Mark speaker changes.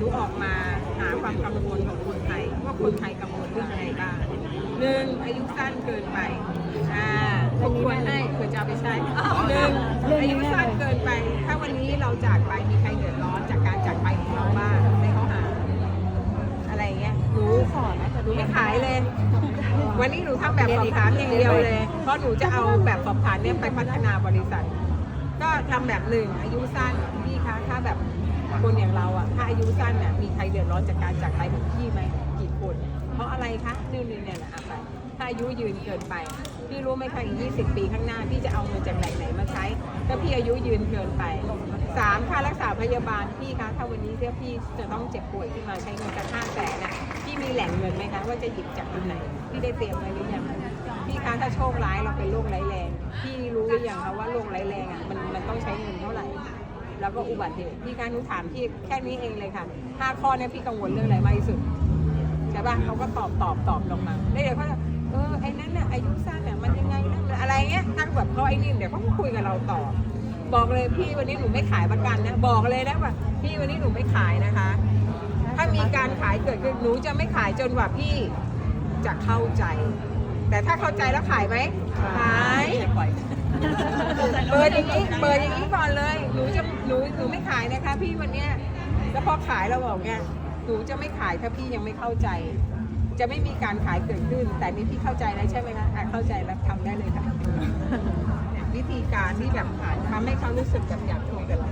Speaker 1: หนูออกมาหาความกังวลของคนไทยว่าคนไทยกังวลเรื่องอะไรบ้างหนึ่งอายุสั้นเกินไปอ่าทุกคนให้เผื่อจะเอาไปใช้หนึ่งอายุสั้นเกินไป ถ้าวันนี้เราจากไปมีใครเดือดร้อนจากการจากไปของเราบ้างในข้อหา อะไรเงี้ยหนูขอนะแต่หนูไม่ขายเลย วันนี้หนูทำแบบสอบถามอย่างเดียวเลย เพราะหนูจะเอาแบบสอบถามเนี่ยไปพัฒนาบริษัท ก็ทำแบบหนึ่งอายุสั้นพี่ คนอย่างเราอะถ้าอายุสั้นเนี่ยมีใครเดือดร้อนจากการจากไปของพี่ไหมกี่คน เพราะอะไรคะนี่นี่เนี่ยนะอะไปถ้าอายุยืนเกินไปพี่รู้ไหมคะอีก20 ปีข้างหน้าพี่จะเอาเงินจากไหนไหนมาใช้ถ้าพี่อายุยืนเกินไปสามค่ารักษาพยาบาลพี่คะถ้าวันนี้ถ้าพี่จะต้องเจ็บป่วยขึ้นมาใช้เงินกันห้าแสนนะพี่มีแหล่งเงินไหมคะว่าจะหยิบจากตรงไหนพี่ได้เตรียมไว้หรือยังพี่คะถ้าโชคร้ายเราเป็นโรคร้ายแรงพี่รู้หรือยังคะว่าโรคร้ายแรงอะมันมันต้องใช้เงินเท่าไหร่ แล้วก็อุบัติเหตุพี่คะหนูถามพี่แค่นี้เองเลยค่ะห้าข้อเนี่ยพี่กังวลเรื่องอะไรมากที่สุดใช่ป่ะเขาก็ตอบตอบตอบลงมาแล้วเดี๋ยวเขาจะเออไอ้นั่นน่ะอายุสั้นน่ะมันยังไงนะอะไรเงี้ยถ้าแบบเขาไอ้นี่เดี๋ยวเขาก็คุยกับเราต่อ บอกเลยพี่วันนี้หนูไม่ขายประกันนะบอกเลยนะว่าพี่วันนี้หนูไม่ขายนะคะ ถ้ามีการขายเกิดขึ้นหนูจะไม่ขายจนกว่าพี่จะเข้าใจ แต่ถ้าเข้าใจแล้วขายไหมขาย เปิดอย่างนี้ เปิดอย่างนี้ก่อนเลย หนูจะหนูหนูไม่ ขายนะคะ พี่วันเนี้ยแล้วพอขายเราบอกไงหนูจะไม่ขายถ้าพี่ยังไม่เข้าใจ จะไม่มีการขายเกิดขึ้น แต่นี่พี่เข้าใจแล้วใช่ไหมคะอะเข้าใจแล้วทำได้เลยค่ะ วิธีการที่แบบทำให้เขารู้สึกแบบอยากคุยกับเรา